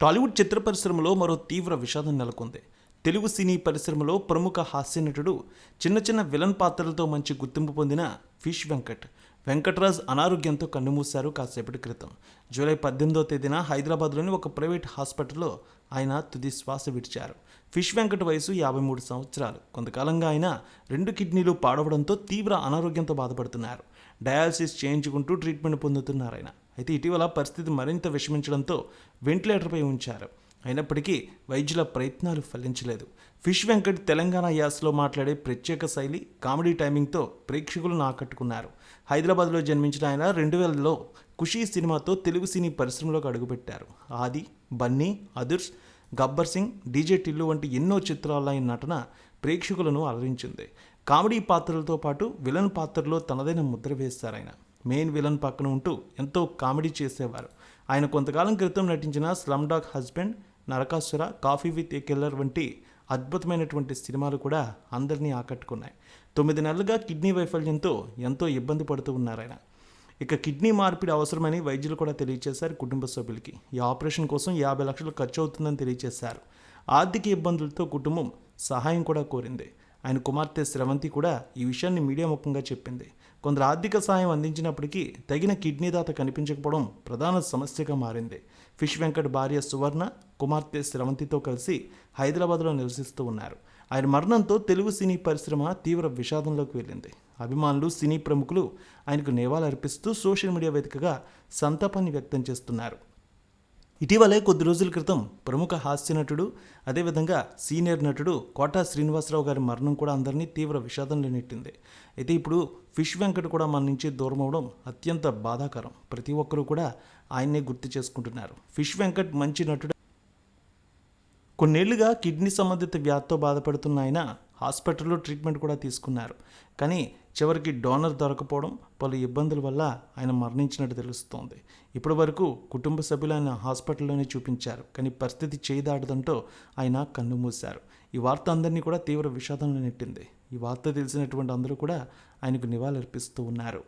టాలీవుడ్ చిత్ర పరిశ్రమలో మరో తీవ్ర విషాదం నెలకొంది. తెలుగు సినీ పరిశ్రమలో ప్రముఖ హాస్య నటుడు చిన్న చిన్న విలన్ పాత్రలతో మంచి గుర్తింపు పొందిన ఫిష్ వెంకట్. వెంకట్రాజ్ అనారోగ్యంతో కన్నుమూశారు కాసేపటి క్రితం. జూలై పద్దెనిమిదో తేదీన హైదరాబాద్లోని ఒక ప్రైవేట్ హాస్పిటల్లో ఆయన తుది శ్వాస విడిచారు. ఫిష్ వెంకట్ వయసు యాభై మూడు సంవత్సరాలు. కొంతకాలంగా ఆయన రెండు కిడ్నీలు పాడవడంతో తీవ్ర అనారోగ్యంతో బాధపడుతున్నారు. డయాలసిస్ చేయించుకుంటూ ట్రీట్మెంట్ పొందుతున్నారు ఆయన. అయితే ఇటీవల పరిస్థితి మరింత విషమించడంతో వెంటిలేటర్పై ఉంచారు. అయినప్పటికీ వైద్యుల ప్రయత్నాలు ఫలించలేదు. ఫిష్ వెంకట్ తెలంగాణ యాస్లో మాట్లాడే ప్రత్యేక శైలి కామెడీ టైమింగ్తో ప్రేక్షకులను ఆకట్టుకున్నారు. హైదరాబాద్లో జన్మించిన ఆయన రెండు వేలలో ఖుషీ సినిమాతో తెలుగు సినీ పరిశ్రమలోకి అడుగుపెట్టారు. ఆది బన్నీ అదుర్స్ గబ్బర్ సింగ్ డీజే టిల్లు వంటి ఎన్నో చిత్రాల్లో ఆయన నటన ప్రేక్షకులను అలరించింది. కామెడీ పాత్రలతో పాటు విలన్ పాత్రలో తనదైన ముద్ర వేస్తారు ఆయన. మెయిన్ విలన్ పక్కన ఉంటూ ఎంతో కామెడీ చేసేవారు. ఆయన కొంతకాలం క్రితం నటించిన slum dog husband Narakasura coffee with a killer వంటి అద్భుతమైనటువంటి సినిమాలు కూడా అందరినీ ఆకట్టుకున్నాయి. తొమ్మిది నెలలుగా కిడ్నీ వైఫల్యంతో ఎంతో ఇబ్బంది పడుతూ ఉన్నారు ఆయన. ఇక కిడ్నీ మార్పిడి అవసరమని వైద్యులు కూడా తెలియజేశారు కుటుంబ సభ్యులకి. ఈ ఆపరేషన్ కోసం యాభై లక్షలు ఖర్చు అవుతుందని తెలియజేశారు ఆర్థిక ఇబ్బందులతో కుటుంబం సహాయం కూడా కోరింది. ఆయన కుమార్తె స్రవంతి కూడా ఈ విషయాన్ని మీడియా ముఖంగా చెప్పింది. కొందరు ఆర్థిక సహాయం అందించినప్పటికీ తగిన కిడ్నీ దాత కనిపించకపోవడం ప్రధాన సమస్యగా మారింది. ఫిష్ వెంకట్ భార్య సువర్ణ కుమార్తె స్రవంతితో కలిసి హైదరాబాద్లో నివసిస్తూ ఉన్నారు. ఆయన మరణంతో తెలుగు సినీ పరిశ్రమ తీవ్ర విషాదంలోకి వెళ్ళింది. అభిమానులు సినీ ప్రముఖులు ఆయనకు నివాళులర్పిస్తూ సోషల్ మీడియా వేదికగా సంతాపాన్ని వ్యక్తం చేస్తున్నారు. ఇటీవలే కొద్ది రోజుల క్రితం ప్రముఖ హాస్య నటుడు అదేవిధంగా సీనియర్ నటుడు కోటా శ్రీనివాసరావు గారి మరణం కూడా అందరినీ తీవ్ర విషాదంలో నెట్టింది అయితే ఇప్పుడు ఫిష్ వెంకట్ కూడా మన నుంచి దూరం అవడం అత్యంత బాధాకరం. ప్రతి ఒక్కరూ కూడా ఆయన్నే గుర్తు చేసుకుంటున్నారు. ఫిష్ వెంకట్ మంచి నటుడు. కొన్నేళ్ళుగా కిడ్నీ సంబంధిత వ్యాధితో బాధపడుతున్న ఆయన హాస్పిటల్లో ట్రీట్మెంట్ కూడా తీసుకున్నారు. కానీ చివరికి డోనర్ దొరకపోవడం పలు ఇబ్బందుల వల్ల ఆయన మరణించినట్టు తెలుస్తోంది. ఇప్పటి వరకు కుటుంబ సభ్యులు ఆయన హాస్పిటల్లోనే చూపించారు. కానీ పరిస్థితి చేయదాటదంటూ ఆయన కన్నుమూశారు ఈ వార్త అందరినీ కూడా తీవ్ర విషాదంలో నెట్టింది. ఈ వార్త తెలిసినటువంటి అందరూ కూడా ఆయనకు నివాళులర్పిస్తూ ఉన్నారు.